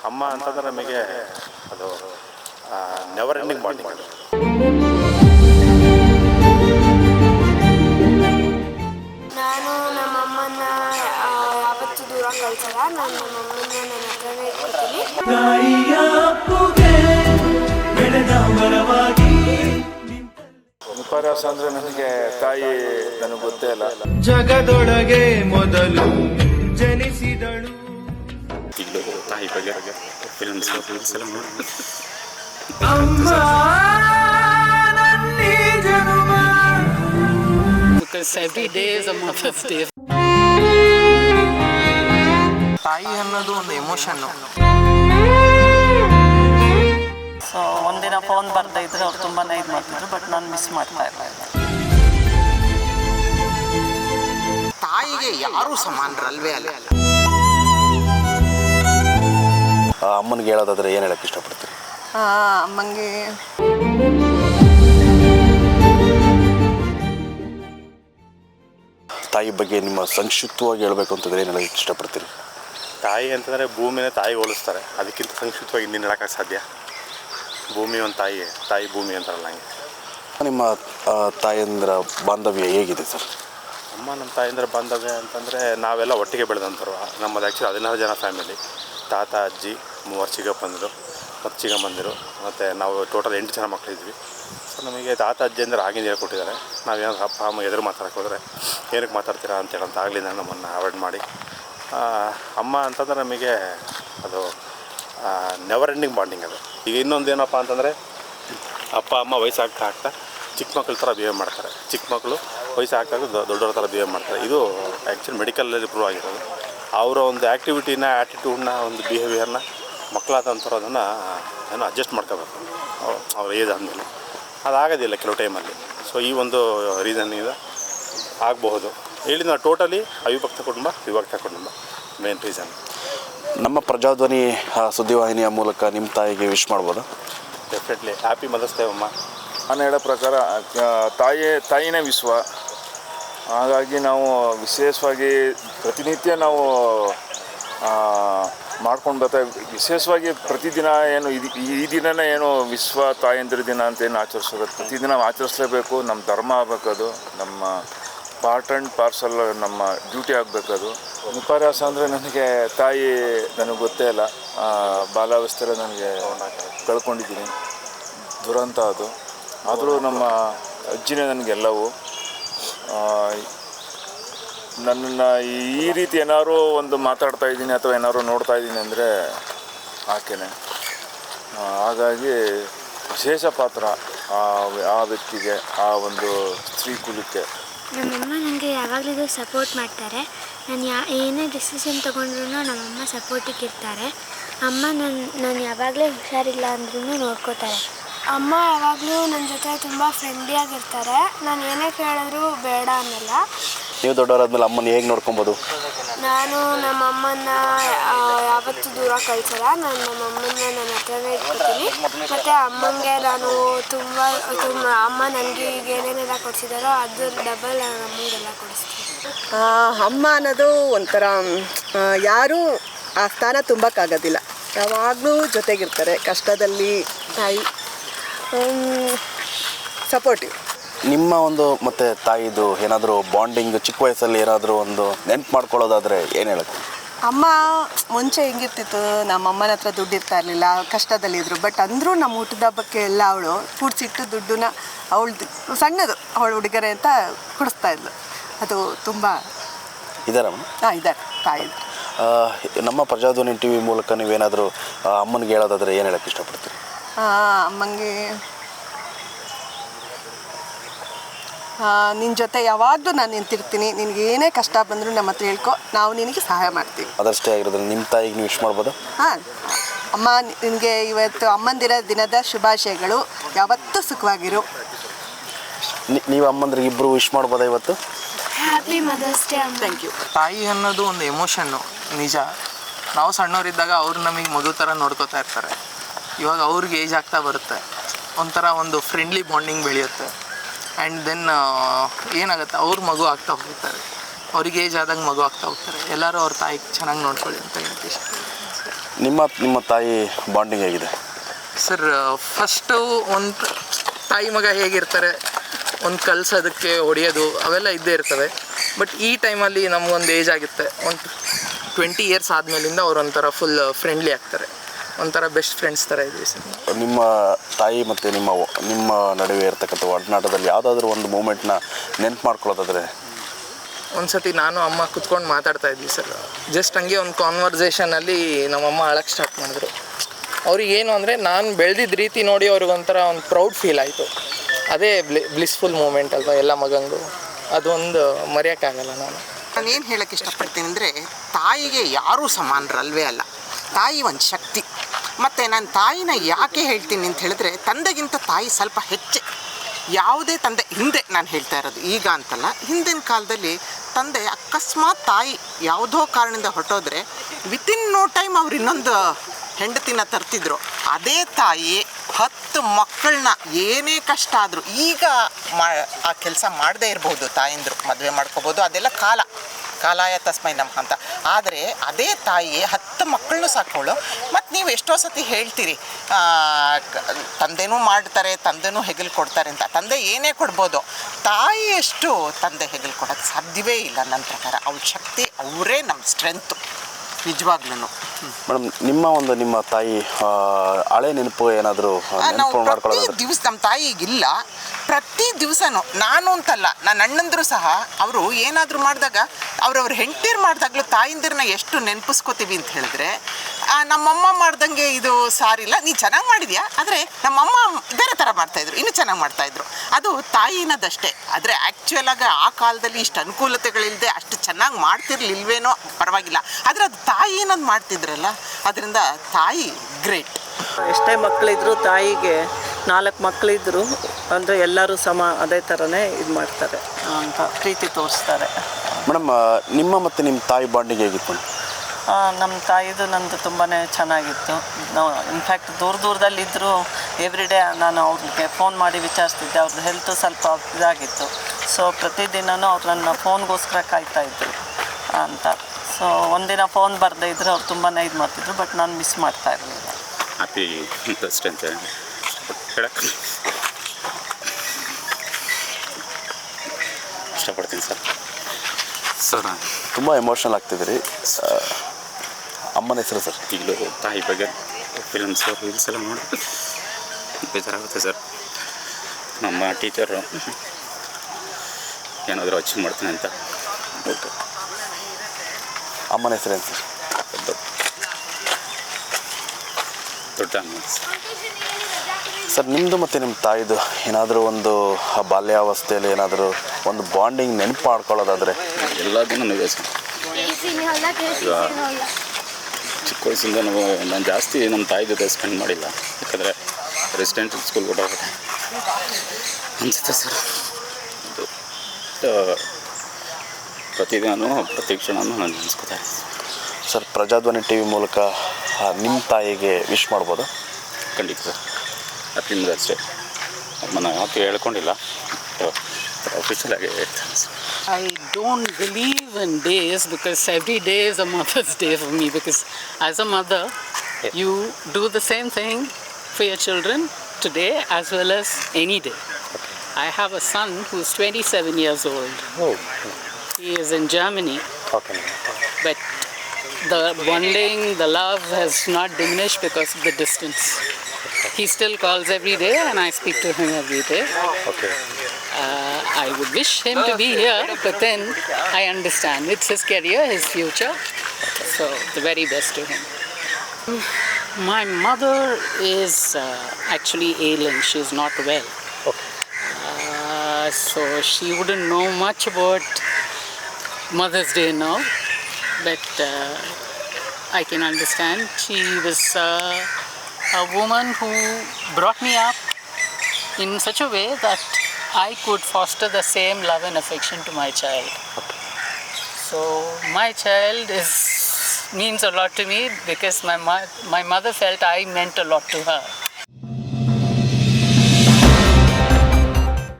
ಅಮ್ಮ ಅಂತಂದ್ರೆ ನಮಗೆ ಅದು ನೆವರ್ ಎಂಡಿಂಗ್ ಬಾಂಡಿಂಗ್ ನಾನು ನಮ್ಮಮ್ಮನ ಅಮ್ಮನ ಯಾವತ್ತೂ ದೂರ ಕಳ್ಸಲ್ಲ. ನಾನು ನಮ್ಮಮ್ಮನ ನನ್ನ ಹತ್ರನೇ ಇಟ್ಕೊತೀನಿ ಬೆಳೆದ ಮರವಾಗಿ ನನಗೆ ತಾಯಿ ನನಗೆ ಗೊತ್ತೇ ಇಲ್ಲ. ಜಗದೊಳಗೆ ಮೊದಲು ಜನಿಸಿದಳು. ಈಗಲೂ ತಾಯಿ ಬಗ್ಗೆ Mother's Day. ತಾಯಿ ಅನ್ನೋದು ಒಂದು ಎಮೋಷನ್ ಸೊ ಒಂದಿನ ಫೋನ್ ಬರ್ತಾ ಇದ್ರೆ ಅವ್ರು ತುಂಬಾ ಇದು ಮಾಡ್ತಿದ್ರು ಬಟ್ ನಾನು ಮಿಸ್ ಮಾಡ್ತಾ ಇರಲಿಲ್ಲ ತಾಯಿಗೆ ಯಾರೂ ಸಮಾನರಲ್ವೇ ಅಲ್ಲ ಆ ಅಮ್ಮನಿಗೆ ಹೇಳೋದಾದ್ರೆ ಏನು ಹೇಳಕ್ಕೆ ಇಷ್ಟಪಡ್ತೀರಿ? ಅಮ್ಮಂಗೆ ತಾಯಿ ಬಗ್ಗೆ ನಿಮ್ಮ ಸಂಕ್ಷಿಪ್ತವಾಗಿ ಹೇಳ್ಬೇಕು ಅಂತಂದ್ರೆ ಏನು ಹೇಳಕ್ಕೆ ಇಷ್ಟಪಡ್ತೀರಿ? ತಾಯಿ ಅಂತಂದರೆ ಭೂಮಿನ ತಾಯಿ ಹೋಲಿಸ್ತಾರೆ. ಅದಕ್ಕಿಂತ ಸಂಕ್ಷಿಪ್ತವಾಗಿ ಇನ್ನೇನು ಹೇಳೋಕ್ಕೆ ಸಾಧ್ಯ? ಭೂಮಿ ಒಂದು ತಾಯಿ ತಾಯಿ ಭೂಮಿ ಅಂತಾರಲ್ಲ ಹಂಗೆ. ನಿಮ್ಮ ಆ, ತಾಯಂದಿರ ಬಾಂಧವ್ಯ ಹೇಗಿದೆ ಸರ್? ಅಮ್ಮ ನಮ್ಮ ತಾಯಿಂದ್ರ ಬಾಂಧವ್ಯ ಅಂತಂದರೆ ನಾವೆಲ್ಲ ಒಟ್ಟಿಗೆ ಬೆಳೆದಂಥವ್ರು ನಮ್ಮದು ಆ್ಯಕ್ಚುಲಿ ಹದಿನಾರು ಜನ ಫ್ಯಾಮಿಲಿ ತಾತ, ಅಜ್ಜಿ ಮೂವರು ಚಿಕ್ಕಪ್ಪಂದರು, ಮತ್ತು ಚಿಕ್ಕಮ್ಮಂದಿರು, ಮತ್ತು ನಾವು ಟೋಟಲ್ ಎಂಟು ಜನ ಮಕ್ಕಳಿದ್ವಿ ಸೊ ನಮಗೆ ತಾತ, ಅಜ್ಜಿ ಅಂದರೆ ಆಗಿಂದ ಹೇಳ್ಕೊಟ್ಟಿದ್ದಾರೆ ನಾವೇನಾದ್ರು ಅಪ್ಪ, ಅಮ್ಮ ಎದುರು ಮಾತಾಡಕ್ಕೆ ಹೋದರೆ ಏನಕ್ಕೆ ಮಾತಾಡ್ತೀರಾ ಅಂತ ಆಗಲಿಂದ ನಮ್ಮನ್ನು ಅವಾಯ್ಡ್ ಮಾಡಿ. ಅಮ್ಮ ಅಂತಂದ್ರೆ ನಮಗೆ ಅದು ನೆವರ್ ಎಂಡಿಂಗ್ ಬಾಂಡಿಂಗ್ ಅದು. ಈಗ ಇನ್ನೊಂದು ಏನಪ್ಪ ಅಂತಂದರೆ ಅಪ್ಪ, ಅಮ್ಮ ವಯಸ್ಸಾಗ್ತಾ ಆಗ್ತಾ ಚಿಕ್ಕ ಮಕ್ಳ ಥರ ಬಿಹೇವ್ ಮಾಡ್ತಾರೆ. ಚಿಕ್ಕ ಮಕ್ಕಳು ವಯಸ್ಸಾಗ್ತಾ ದೊಡ್ಡವ್ರ ಥರ ಬಿಹೇವ್ ಮಾಡ್ತಾರೆ. ಇದು ಆ್ಯಕ್ಚುಲಿ ಮೆಡಿಕಲಲ್ಲಿ ಪ್ರೂವ್ ಆಗಿರೋದು. ಅವರ ಒಂದು ಆ್ಯಕ್ಟಿವಿಟಿನ ಆ್ಯಟಿಟ್ಯೂಡ್ನ ಒಂದು ಬಿಹೇವಿಯರ್ನ ಮಕ್ಕಳಾದಂಥವ್ರು ಅದನ್ನು ಏನೋ ಅಡ್ಜಸ್ಟ್ ಮಾಡ್ಕೋಬೇಕು. ಅವ್ರ- ಅವ್ರ ಏಜ್ ಆದಮೇಲೆ ಅದಾಗೋದಿಲ್ಲ ಕೆಲವು ಟೈಮಲ್ಲಿ ಸೊ ಈ ಒಂದು ರೀಸನ್ನಿಂದ ಆಗಬಹುದು. ಹೇಳಿ ನಾವು ಟೋಟಲಿ ಅವಿಭಕ್ತ ಕುಟುಂಬ ವಿಭಕ್ತ ಕುಟುಂಬ. ಮೇನ್ ರೀಸನ್ ನಮ್ಮ ಪ್ರಜಾಧ್ವನಿ ಸುದ್ದಿವಾಹಿನಿಯ ಮೂಲಕ ನಿಮ್ಮ ತಾಯಿಗೆ ವಿಶ್ ಮಾಡ್ಬೋದು? ಡೆಫಿನೆಟ್ಲಿ ಹ್ಯಾಪಿ ಮದರ್ಸ್ ಡೇ ಅಮ್ಮ. ನಾನು ಹೇಳೋ ಪ್ರಕಾರ ತಾಯಿಯೇ ತಾಯಿ ತಾಯಿನೇ ವಿಶ್ವ. ಹಾಗಾಗಿ ನಾವು ವಿಶೇಷವಾಗಿ ಪ್ರತಿನಿತ್ಯ ನಾವು ಮಾಡ್ಕೊಂಡು ಬರ್ತಾ ವಿಶೇಷವಾಗಿ ಪ್ರತಿದಿನ ಏನು ಇದು ಈ ದಿನನೇ ಏನು ವಿಶ್ವ ತಾಯಂದಿರ ದಿನ ಅಂತ ಏನು ಆಚರಿಸೋದು ಪ್ರತಿದಿನ ಆಚರಿಸಲೇಬೇಕು. ನಮ್ಮ ಧರ್ಮ ಆಗಬೇಕದು ನಮ್ಮ ಪಾರ್ಟ್ ಆ್ಯಂಡ್ ಪಾರ್ಸಲ್ ನಮ್ಮ ಡ್ಯೂಟಿ ಆಗಬೇಕದು ವಿಪರ್ಯಾಸ ಅಂದರೆ ನನಗೆ ತಾಯಿ ನನಗೆ ಗೊತ್ತೇ ಇಲ್ಲ. ಆ, ಬಾಲಾವಸ್ಥೆಯಲ್ಲಿ ನನಗೆ ಕಳ್ಕೊಂಡಿದ್ದೀನಿ. ದುರಂತ ಅದು. ಆದರೂ ನಮ್ಮ ಅಜ್ಜಿನೇ ನನಗೆಲ್ಲವೂ ನನ್ನನ್ನು ಈ ರೀತಿ ಏನಾದರೂ ಒಂದು ಮಾತಾಡ್ತಾ ಇದ್ದೀನಿ ಅಥವಾ ಏನಾದರೂ ನೋಡ್ತಾ ಇದ್ದೀನಿ ಅಂದರೆ ಆಕೆನೆ. ಹಾಗಾಗಿ ವಿಶೇಷ ಪಾತ್ರ ಆ ಆ ವ್ಯಕ್ತಿಗೆ, ಆ ಒಂದು ಸ್ತ್ರೀ ಕುಲಕ್ಕೆ. ನಮ್ಮಮ್ಮ ನನಗೆ ಯಾವಾಗಲೂ ಸಪೋರ್ಟ್ ಮಾಡ್ತಾರೆ. ನಾನು ಯಾ ಏನೇ ಡಿಸಿಷನ್ ತೊಗೊಂಡ್ರು ನಮ್ಮಮ್ಮ ಸಪೋರ್ಟಿಗೆ ಇರ್ತಾರೆ. ಅಮ್ಮ ನನ್ನ ನಾನು ಯಾವಾಗಲೇ ಹುಷಾರಿಲ್ಲ ಅಂದ್ರೂ ನೋಡ್ಕೋತಾರೆ. ಅಮ್ಮ ಯಾವಾಗಲೂ ನನ್ನ ಜೊತೆ ತುಂಬ ಫ್ರೆಂಡ್ಲಿಯಾಗಿರ್ತಾರೆ ನಾನು ಏನೇ ಕೇಳಿದ್ರು ಬೇಡ ಅನ್ನಲ್ಲ. ನೀವು ದೊಡ್ಡವರಾದ್ಮೇಲೆ ಅಮ್ಮನ ಹೇಗೆ ನೋಡ್ಕೊಬೋದು? ನಾನು ನಮ್ಮ ಅಮ್ಮನ ಯಾವತ್ತೂ ದೂರ ಕಳಿಸಲ್ಲ. ನಾನು ನಮ್ಮ ಅಮ್ಮನ ನನ್ನ ಹತ್ರನೇ ಇಟ್ಕೊತೀನಿ. ಮತ್ತು ಅಮ್ಮನಿಗೆ ನಾನು ತುಂಬ ತುಂಬ ಅಮ್ಮ ನನಗೆ ಈಗ ಏನೇನೆಲ್ಲ ಕೊಡಿಸಿದಾರೋ ಅದು ಡಬಲ್ ನಾನು ಅಮ್ಮನಿಗೆಲ್ಲ ಕೊಡಿಸ್ತೀನಿ. ಅಮ್ಮ ಅನ್ನೋದು ಒಂಥರ ಯಾರೂ ಆ ಸ್ಥಾನ ತುಂಬಕ್ಕಾಗೋದಿಲ್ಲ. ಯಾವಾಗಲೂ ಜೊತೆಗಿರ್ತಾರೆ. ಕಷ್ಟದಲ್ಲಿ ತಾಯಿ ಸಪೋರ್ಟಿವ್ ನಿಮ್ಮ ಒಂದು ಮತ್ತೆ ತಾಯಿದು ಏನಾದರೂ ಬಾಂಡಿಂಗ್ ಚಿಕ್ಕ ವಯಸ್ಸಲ್ಲಿ ಏನಾದರೂ ಒಂದು ನೆನ್ಪು ಮಾಡ್ಕೊಳ್ಳೋದಾದ್ರೆ ಏನು ಹೇಳಕ್ಕೆ ಅಮ್ಮ ಮುಂಚೆ ಹೆಂಗಿರ್ತಿತ್ತು ನಮ್ಮ ಅಮ್ಮನ ಹತ್ರ ದುಡ್ಡು ಇರ್ತಾ ಇರಲಿಲ್ಲ ಕಷ್ಟದಲ್ಲಿದ್ದರು ಬಟ್ ಅಂದರೂ ನಮ್ಮ ಊಟದ ಹಬ್ಬಕ್ಕೆ ಎಲ್ಲ ಅವಳು ಕೂಡ್ಸಿಟ್ಟು ದುಡ್ಡನ್ನ ಅವಳು ಸಣ್ಣದು ಅವಳು ಉಡುಗೊರೆ ಅಂತ ಕೊಡಿಸ್ತಾ ಇದ್ಲು. ಅದು ತುಂಬ ಇದಾರಮ್ಮ ಹಾಂ ಇದ್ದಾರೆ ತಾಯಿ ನಮ್ಮ ಪ್ರಜಾಧ್ವನಿ ಟಿ ವಿ ಮೂಲಕ ನೀವೇನಾದರೂ ಅಮ್ಮನಿಗೆ ಹೇಳೋದಾದರೆ ಏನು ಹೇಳಕ್ಕೆ ಇಷ್ಟಪಡ್ತೀರಿ? ಅಮ್ಮಂಗೆ. ನಿನ್ನ ಜೊತೆ ಯಾವಾಗಲೂ ನಾನು ನಿಂತಿರ್ತೀನಿ. ನಿನಗೆ ಏನೇ ಕಷ್ಟ ಬಂದರೂ ನಮ್ಮ ಹತ್ರ ಹೇಳ್ಕೊ. ನಾವು ನಿನಗೆ ಸಹಾಯ ಮಾಡ್ತೀವಿ. ಅದಷ್ಟೇ ಆಗಿರೋದ್ರೆ ನಿಮ್ಮ ತಾಯಿಗೆ ನೀವು ವಿಶ್ ಮಾಡ್ಬೋದು? ಹಾಂ. ಅಮ್ಮ ನಿನಗೆ ಇವತ್ತು ಅಮ್ಮಂದಿರ ದಿನದ ಶುಭಾಶಯಗಳು. ಯಾವತ್ತೂ ಸುಖವಾಗಿರು. ನೀವು ಅಮ್ಮಂದ್ರಿಗೆ ಇಬ್ಬರು ವಿಶ್ ಮಾಡ್ಬೋದಾ ಇವತ್ತು? ಹ್ಯಾಪಿ ಮದರ್ಸ್ ಡೇ ಅಮ್ಮ. ಥ್ಯಾಂಕ್ ಯು ತಾಯಿ ಅನ್ನೋದು ಒಂದು ಎಮೋಷನ್ನು ನಿಜ. ನಾವು ಸಣ್ಣವರಿದ್ದಾಗ ಅವರು ನಮಗೆ ಮಗು ಥರ ನೋಡ್ಕೋತಾ ಇರ್ತಾರೆ. ಇವಾಗ ಅವ್ರಿಗೆ ಏಜ್ ಆಗ್ತಾ ಬರುತ್ತೆ. ಒಂಥರ ಒಂದು ಫ್ರೆಂಡ್ಲಿ ಬಾಂಡಿಂಗ್ ಬೆಳೆಯುತ್ತೆ. ಆ್ಯಂಡ್ ದೆನ್ ಏನಾಗುತ್ತೆ ಅವ್ರ ಮಗು ಆಗ್ತಾ ಹೋಗ್ತಾರೆ. ಅವ್ರಿಗೆ ಏಜ್ ಆದಾಗ ಮಗು ಆಗ್ತಾ ಹೋಗ್ತಾರೆ. ಎಲ್ಲರೂ ಅವ್ರ ತಾಯಿಗೆ ಚೆನ್ನಾಗಿ ನೋಡ್ಕೊಳ್ಳಿ ಅಂತ ಹೇಳ್ತೀವಿ. ನಿಮ್ಮ ನಿಮ್ಮ ತಾಯಿ ಬಾಂಡಿಂಗ್ ಹೇಗಿದೆ? ಸರ್ ಫಸ್ಟು ಒಂದು ತಾಯಿ ಮಗ ಹೇಗಿರ್ತಾರೆ ಒಂದು ಕಲಿಸೋದಕ್ಕೆ ಹೊಡೆಯೋದು ಅವೆಲ್ಲ ಇದ್ದೇ ಇರ್ತವೆ. ಬಟ್ ಈ ಟೈಮಲ್ಲಿ ನಮಗೊಂದು ಏಜ್ ಆಗುತ್ತೆ. ಒಂದು ಟ್ವೆಂಟಿ ಇಯರ್ಸ್ ಆದಮೇಲಿಂದ ಅವ್ರು ಒಂಥರ ಫುಲ್ ಫ್ರೆಂಡ್ಲಿ ಆಗ್ತಾರೆ. ಒಂಥರ ಬೆಸ್ಟ್ ಫ್ರೆಂಡ್ಸ್ ಥರ ಇದ್ವಿ ಸರ್. ನಿಮ್ಮ ತಾಯಿ ಮತ್ತು ನಿಮ್ಮ ನಿಮ್ಮ ನಡುವೆ ಇರತಕ್ಕಂಥ ಒಡನಾಟದಲ್ಲಿ ಯಾವುದಾದ್ರೂ ಒಂದು ಮೂಮೆಂಟ್ನ ನೆನ್ಪು ಮಾಡ್ಕೊಳ್ಳೋದಾದ್ರೆ? ಒಂದು ಸತಿ ನಾನು ಅಮ್ಮ ಕುತ್ಕೊಂಡು ಮಾತಾಡ್ತಾ ಇದ್ವಿ ಸರ್. ಜಸ್ಟ್ ಹಂಗೆ ಒಂದು ಕಾನ್ವರ್ಸೇಷನಲ್ಲಿ ನಮ್ಮಮ್ಮ ಅಳಕ್ಕೆ ಸ್ಟಾರ್ಟ್ ಮಾಡಿದ್ರು. ಅವ್ರಿಗೆ ಏನು ಅಂದರೆ ನಾನು ಬೆಳೆದಿದ್ದ ರೀತಿ ನೋಡಿ ಅವ್ರಿಗೆ ಒಂಥರ ಒಂದು ಪ್ರೌಡ್ ಫೀಲ್ ಆಯಿತು. ಅದೇ ಬ್ಲಿ ಬ್ಲಿಸ್ಫುಲ್ ಮೂಮೆಂಟ್ ಅಲ್ವಾ ಎಲ್ಲ ಮಗಂದು ಅದೊಂದು ಮರೆಯೋಕ್ಕಾಗಲ್ಲ ನಾನು. ನಾನು ಏನು ಹೇಳೋಕ್ಕೆ ಇಷ್ಟಪಡ್ತೀನಿ ಅಂದರೆ ತಾಯಿಗೆ ಯಾರೂ ಸಮಾನರಲ್ವೇ ಅಲ್ಲ. ತಾಯಿ ಒಂದು ಶಕ್ತಿ. ಮತ್ತು ನಾನು ತಾಯಿನ ಯಾಕೆ ಹೇಳ್ತೀನಿ ಅಂತ ಹೇಳಿದ್ರೆ, ತಂದೆಗಿಂತ ತಾಯಿ ಸ್ವಲ್ಪ ಹೆಚ್ಚೆ. ಯಾವುದೇ ತಂದೆ ಹಿಂದೆ ನಾನು ಹೇಳ್ತಾ ಇರೋದು ಈಗ ಅಂತಲ್ಲ. ಹಿಂದಿನ ಕಾಲದಲ್ಲಿ ತಂದೆ ಅಕಸ್ಮಾತ್ ತಾಯಿ ಯಾವುದೋ ಕಾರಣದಿಂದ ಹೊರಟೋದ್ರೆ ವಿತಿನ್ ನೋ ಟೈಮ್ ಅವ್ರು ಇನ್ನೊಂದು ಹೆಂಡತಿನ ತರ್ತಿದ್ರು. ಅದೇ ತಾಯಿ ಹತ್ತು ಮಕ್ಕಳನ್ನ ಏನೇ ಕಷ್ಟ ಆದರೂ ಈಗ ಮಾ ಆ ಕೆಲಸ ಮಾಡದೇ ಇರಬಹುದು ತಾಯಿಂದರು, ಮದುವೆ ಮಾಡ್ಕೋಬೋದು, ಅದೆಲ್ಲ ಕಾಲ. ಕಾಲಾಯ ತಸ್ಮೈ ನಮ್ಮ ಅಂತ. ಆದರೆ ಅದೇ ತಾಯಿ ಹತ್ತು ಮಕ್ಕಳನ್ನೂ ಸಾಕೋಳು ಮತ್ತು ನೀವು ಎಷ್ಟೋ ಸತಿ ಹೇಳ್ತೀರಿ ತಂದೆನೂ ಮಾಡ್ತಾರೆ ತಂದೆನೂ ಹೆಗಲು ಕೊಡ್ತಾರೆ ಅಂತ. ತಂದೆ ಏನೇ ಕೊಡ್ಬೋದು. ತಾಯಿಯಷ್ಟು ತಂದೆ ಹೆಗಲು ಕೊಡೋಕ್ಕೆ ಸಾಧ್ಯವೇ ಇಲ್ಲ ನನ್ನ ಪ್ರಕಾರ. ಅವಳ ಶಕ್ತಿ ಅವರೇ ನಮ್ಮ ಸ್ಟ್ರೆಂತು ನಿಜವಾಗ್ಲೂ ಮೇಡಮ್ ನಿಮ್ಮ ಒಂದು ನಿಮ್ಮ ತಾಯಿ ಹಳೆ ನೆನಪು ಏನಾದರೂ ದಿವಸ ನಮ್ಮ ತಾಯಿಗಿಲ್ಲ ಪ್ರತಿ ದಿವಸನೂ, ನಾನು ಅಂತಲ್ಲ ನನ್ನ ಅಣ್ಣಂದ್ರು ಸಹ ಅವರು ಏನಾದರೂ ಮಾಡಿದಾಗ, ಅವ್ರವ್ರ ಹೆಂಡ್ತೀರು ಮಾಡಿದಾಗಲೂ ತಾಯಿಂದಿರನ್ನ ಎಷ್ಟು ನೆನಪಿಸ್ಕೋತೀವಿ ಅಂತ ಹೇಳಿದ್ರೆ ನಮ್ಮಮ್ಮ ಮಾಡ್ದಂಗೆ ಇದು ಸಾರಿಲ್ಲ, ನೀ ಚೆನ್ನಾಗಿ ಮಾಡಿದ್ಯಾ? ಆದರೆ ನಮ್ಮಮ್ಮ ಬೇರೆ ಥರ ಮಾಡ್ತಾಯಿದ್ರು, ಇನ್ನೂ ಚೆನ್ನಾಗಿ ಮಾಡ್ತಾಯಿದ್ರು. ಅದು ತಾಯಿನದಷ್ಟೇ. ಆದರೆ ಆ್ಯಕ್ಚುಯಲ್ ಆಗಿ ಆ ಕಾಲದಲ್ಲಿ ಇಷ್ಟು ಅನುಕೂಲತೆಗಳಿಲ್ಲದೆ ಅಷ್ಟು ಚೆನ್ನಾಗಿ ಮಾಡ್ತಿರ್ಲಿಲ್ವೇನೋ ಪರವಾಗಿಲ್ಲ. ಆದರೆ ಅದು ತಾಯಿ ಏನದು ಮಾಡ್ತಿದ್ರಲ್ಲ, ಅದರಿಂದ ತಾಯಿ ಗ್ರೇಟ್. ಎಷ್ಟೇ ಮಕ್ಕಳಿದ್ರು ತಾಯಿಗೆ ನಾಲ್ಕು ಮಕ್ಕಳಿದ್ರು ಅಂದರೆ ಎಲ್ಲರೂ ಸಮ ಅದೇ ಥರನೇ ಇದು ಮಾಡ್ತಾರೆ. ಅಂತ ಪ್ರೀತಿ ತೋರಿಸ್ತಾರೆ. ಮೇಡಮ್ ನಿಮ್ಮ ಮತ್ತು ನಿಮ್ಮ ತಾಯಿ ಬಾಂಡಿಗೆ ಹೇಗಿತ್ತು? ನಮ್ಮ ತಾಯಿದು ನಂದು ತುಂಬಾ ಚೆನ್ನಾಗಿತ್ತು. ನಾವು ಇನ್ಫ್ಯಾಕ್ಟ್ ದೂರ ದೂರದಲ್ಲಿದ್ದರೂ ಎವ್ರಿ ಡೇ ನಾನು ಅವ್ರಿಗೆ ಫೋನ್ ಮಾಡಿ ವಿಚಾರಿಸ್ತಿದ್ದೆ. ಅವ್ರದ್ದು ಹೆಲ್ತ್ ಸ್ವಲ್ಪ ಇದಾಗಿತ್ತು. ಸೊ ಪ್ರತಿದಿನವೂ ಅವ್ರು ನನ್ನ ಫೋನ್ಗೋಸ್ಕರ ಕಾಯ್ತಾ ಇದ್ರು ಅಂತ. ಸೊ ಒಂದಿನ ಫೋನ್ ಬರದೇ ಇದ್ದರೆ ಅವ್ರು ತುಂಬಾ ಇದು ಮಾಡ್ತಿದ್ರು ಬಟ್ ನಾನು ಮಿಸ್ ಮಾಡ್ತಾ ಇರಲಿಲ್ಲ. ಹ್ಯಾಪಿ ಅಷ್ಟೇ ಅಂತ ಹೇಳಕ್ಕೆ. ಇಷ್ಟಪಡ್ತೀನಿ ಸರ್. ಸರ್ ತುಂಬ ಎಮೋಷ್ನಲ್ ಆಗ್ತಿದ್ದೀರಿ. ಅಮ್ಮನ ಹೆಸರು ಸರ್. ಈಗಲೂ ತಾಯಿ ಬಗ್ಗೆ ಫಿಲ್ಮ್ಸ್ ರೀಲ್ಸ್ ಎಲ್ಲ ನೋಡಿ. ಬೇಜಾರಾಗುತ್ತೆ ಸರ್. ನಮ್ಮ ಟೀಚರು ಏನಾದರೂ ಅಚೀವ್ ಮಾಡ್ತೀನಿ ಅಂತ. ಓಕೆ ಅಮ್ಮನ ಹೆಸರೇನು ಸರ್? ದೊಡ್ಡ ಸರ್ ನಿಮ್ಮದು ಮತ್ತು ನಿಮ್ಮ ತಾಯಿದು ಏನಾದರೂ ಒಂದು ಆ ಬಾಲ್ಯಾವಸ್ಥೆಯಲ್ಲಿ ಏನಾದರೂ ಒಂದು ಬಾಂಡಿಂಗ್ ನೆನಪು ಮಾಡ್ಕೊಳ್ಳೋದಾದರೆ? ಎಲ್ಲದನ್ನು ಇದೆ ಸರ್. ಚಿಕ್ಕ ವಯಸ್ಸಿಂದ ನಾವು ನಾನು ಜಾಸ್ತಿ ನಮ್ಮ ತಾಯಿ ಜೊತೆ ಸ್ಪೆಂಡ್ ಮಾಡಿಲ್ಲ. ಯಾಕಂದರೆ ರೆಸಿಡೆಂಟ್ ಸ್ಕೂಲ್ ಕೊಟ್ಟೋಗುತ್ತೆ ಅನಿಸುತ್ತೆ ಸರ್. ಅದು ಆ, ಪ್ರತಿದಿನವೂ ಪ್ರತಿ ಕ್ಷಣನೂ ನಾನು ನೆನೆಸ್ಕೊತಾ ಸರ್ ಪ್ರಜಾಧ್ವನಿ ಟಿ ವಿ ಮೂಲಕ ನಿಮ್ಮ ತಾಯಿಗೆ ವಿಶ್ ಮಾಡ್ಬೋದು? ಖಂಡಿತ ಸರ್. ನಿಮ್ದು ಅಷ್ಟೇ. ನನ್ನ ಆಕೆ ಹೇಳ್ಕೊಂಡಿಲ್ಲ. ಆಫೀಸಲ್ಲಿ ಆಗಿ I don't believe in days because every days a mother's day for me because as a mother you do the same thing for your children today as well as any day I have a son who is twenty seven years old he is in Germany but the bonding, the love has not diminished because of the distance. He still calls every day and I speak to him every day. Okay Uh, I would wish him to be here, but then I understand it's his career, his future. So the very best to him. My mother is uh, actually ailing. She's not well. Uh, so she wouldn't know much about Mother's Day now, but uh, I can understand. She was uh, a woman who brought me up in such a way that I could foster the same love and affection to my child. So my child is means a lot to me because my my mother felt I meant a lot to her.